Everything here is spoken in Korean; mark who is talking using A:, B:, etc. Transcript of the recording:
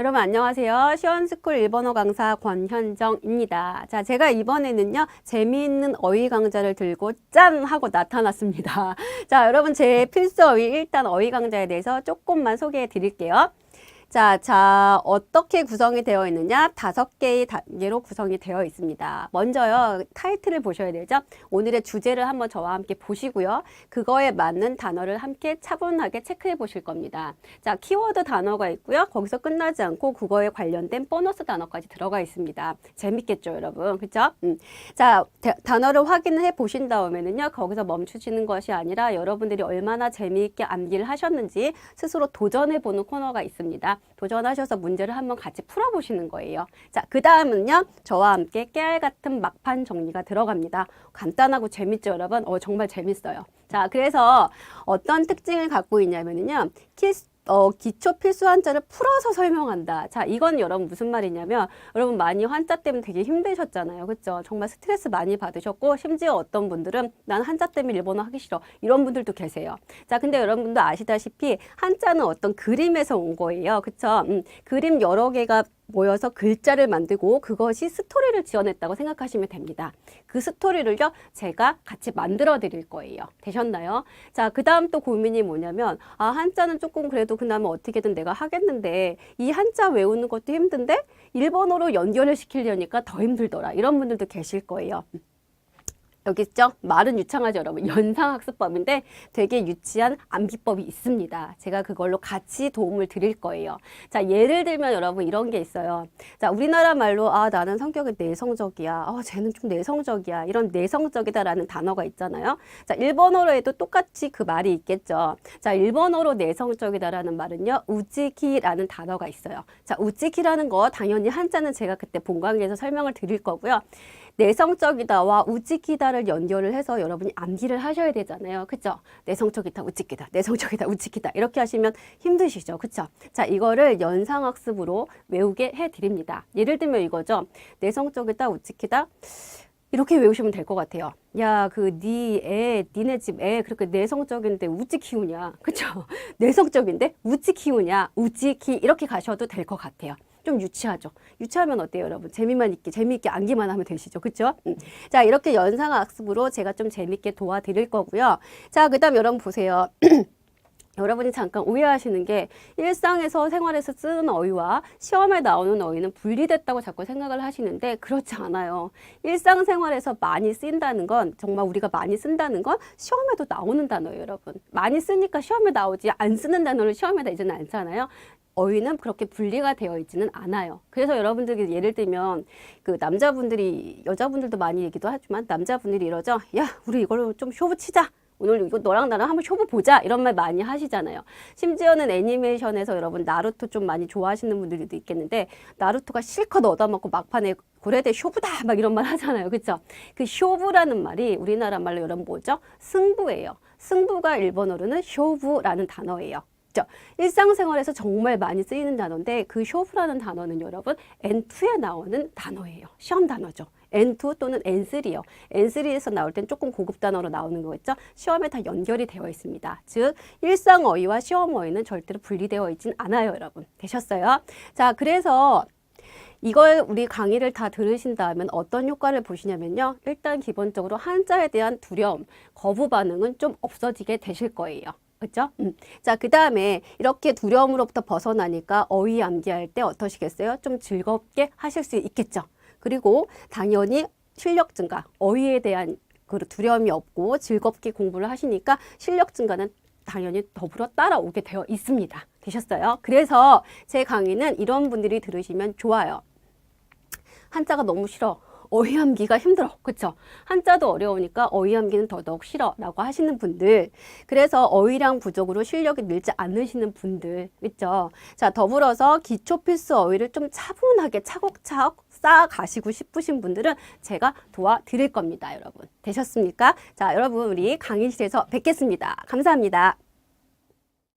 A: 여러분 안녕하세요. 시원스쿨 일본어 강사 권현정입니다. 자, 제가 이번에는요, 재미있는 어휘 강좌를 들고 짠! 하고 나타났습니다. 자, 여러분 제 필수 어휘 일단 어휘 강좌에 대해서 조금만 소개해 드릴게요. 자, 자, 어떻게 구성이 되어 있느냐? 다섯 개의 단계로 구성이 되어 있습니다. 먼저요, 타이틀을 보셔야 되죠? 오늘의 주제를 한번 저와 함께 보시고요. 그거에 맞는 단어를 함께 차분하게 체크해 보실 겁니다. 자, 키워드 단어가 있고요. 거기서 끝나지 않고 그거에 관련된 보너스 단어까지 들어가 있습니다. 재밌겠죠, 여러분? 그쵸? 음. 자, 대- 단어를 확인해 보신 다음에는요, 거기서 멈추시는 것이 아니라 여러분들이 얼마나 재미있게 암기를 하셨는지 스스로 도전해 보는 코너가 있습니다. 도전하셔서 문제를 한번 같이 풀어보시는 거예요. 자, 그 다음은요, 저와 함께 깨알 같은 막판 정리가 들어갑니다. 간단하고 재밌죠, 여러분? 어, 정말 재밌어요. 자, 그래서 어떤 특징을 갖고 있냐면요, 키스 어, 기초 필수 한자를 풀어서 설명한다. 자, 이건 여러분 무슨 말이냐면, 여러분 많이 한자 때문에 되게 힘드셨잖아요. 그쵸? 정말 스트레스 많이 받으셨고, 심지어 어떤 분들은 난 한자 때문에 일본어 하기 싫어. 이런 분들도 계세요. 자, 근데 여러분도 아시다시피, 한자는 어떤 그림에서 온 거예요. 그쵸? 음, 그림 여러 개가 모여서 글자를 만들고 그것이 스토리를 지어냈다고 생각하시면 됩니다. 그 스토리를요, 제가 같이 만들어 드릴 거예요. 되셨나요? 자, 그 다음 또 고민이 뭐냐면, 아, 한자는 조금 그래도 그나마 어떻게든 내가 하겠는데, 이 한자 외우는 것도 힘든데, 일본어로 연결을 시키려니까 더 힘들더라. 이런 분들도 계실 거예요. 여기 있죠? 말은 유창하죠, 여러분. 연상학습법인데 되게 유치한 암기법이 있습니다. 제가 그걸로 같이 도움을 드릴 거예요. 자, 예를 들면 여러분 이런 게 있어요. 자, 우리나라 말로 아, 나는 성격이 내성적이야. 아, 쟤는 좀 내성적이야. 이런 내성적이다라는 단어가 있잖아요. 자, 일본어로 해도 똑같이 그 말이 있겠죠. 자, 일본어로 내성적이다라는 말은요. 우지키라는 단어가 있어요. 자, 우지키라는 거 당연히 한자는 제가 그때 본강의에서 설명을 드릴 거고요. 내성적이다와 우지키다 를 연결을 해서 여러분이 암기를 하셔야 되잖아요. 그쵸? 내성적이다, 우지키다, 내성적이다, 우지키다. 이렇게 하시면 힘드시죠. 그쵸? 자, 이거를 연상학습으로 외우게 해드립니다. 예를 들면 이거죠. 내성적이다, 우지키다. 이렇게 외우시면 될 것 같아요. 야, 그, 니 애, 니네 집 애, 그렇게 내성적인데 우찌 키우냐. 그쵸? 내성적인데 우찌 키우냐. 우찌 키, 이렇게 가셔도 될 것 같아요. 좀 유치하죠. 유치하면 어때요, 여러분? 재미만 있게, 재미있게 암기만 하면 되시죠. 그쵸? 음. 자, 이렇게 연상학습으로 제가 좀 재밌게 도와드릴 거고요. 자, 그 다음 여러분 보세요. 여러분이 잠깐 오해하시는 게 일상에서 생활에서 쓰는 어휘와 시험에 나오는 어휘는 분리됐다고 자꾸 생각을 하시는데 그렇지 않아요. 일상생활에서 많이 쓰인다는 건 정말 우리가 많이 쓴다는 건 시험에도 나오는 단어예요, 여러분. 많이 쓰니까 시험에 나오지 안 쓰는 단어를 시험에 나지는 않잖아요. 어휘는 그렇게 분리가 되어 있지는 않아요. 그래서 여러분들이 예를 들면 그 남자분들이 여자분들도 많이 얘기도 하지만 남자분들이 이러죠. 야, 우리 이걸로 좀 쇼부 치자. 오늘 이거 너랑 나랑 한번 쇼부 보자 이런 말 많이 하시잖아요. 심지어는 애니메이션에서 여러분 나루토 좀 많이 좋아하시는 분들도 있겠는데 나루토가 실컷 얻어먹고 막판에 고래대 쇼부다 막 이런 말 하잖아요. 그렇죠? 그 쇼부라는 말이 우리나라 말로 여러분 뭐죠? 승부예요. 승부가 일본어로는 쇼부라는 단어예요. 그죠? 일상생활에서 정말 많이 쓰이는 단어인데 그 쇼부라는 단어는 여러분 N2에 나오는 단어예요. 시험 단어죠. N2 또는 N3요. N3에서 나올 땐 조금 고급 단어로 나오는 거겠죠. 시험에 다 연결이 되어 있습니다. 즉 일상 어휘와 시험 어휘는 절대로 분리되어 있진 않아요, 여러분. 되셨어요? 자, 그래서 이걸 우리 강의를 다 들으신 다음엔 어떤 효과를 보시냐면요. 일단 기본적으로 한자에 대한 두려움, 거부 반응은 좀 없어지게 되실 거예요. 그렇죠? 음. 자, 그 다음에 이렇게 두려움으로부터 벗어나니까 어휘 암기할 때 어떠시겠어요? 좀 즐겁게 하실 수 있겠죠. 그리고 당연히 실력 증가, 어휘에 대한 그 두려움이 없고 즐겁게 공부를 하시니까 실력 증가는 당연히 더불어 따라오게 되어 있습니다. 되셨어요? 그래서 제 강의는 이런 분들이 들으시면 좋아요. 한자가 너무 싫어. 어휘암기가 힘들어. 그쵸? 한자도 어려우니까 어휘암기는 더더욱 싫어. 라고 하시는 분들. 그래서 어휘량 부족으로 실력이 늘지 않으시는 분들. 그쵸? 자, 더불어서 기초 필수 어휘를 좀 차분하게 차곡차곡 쌓아 가시고 싶으신 분들은 제가 도와드릴 겁니다. 여러분. 되셨습니까? 자, 여러분, 우리 강의실에서 뵙겠습니다. 감사합니다.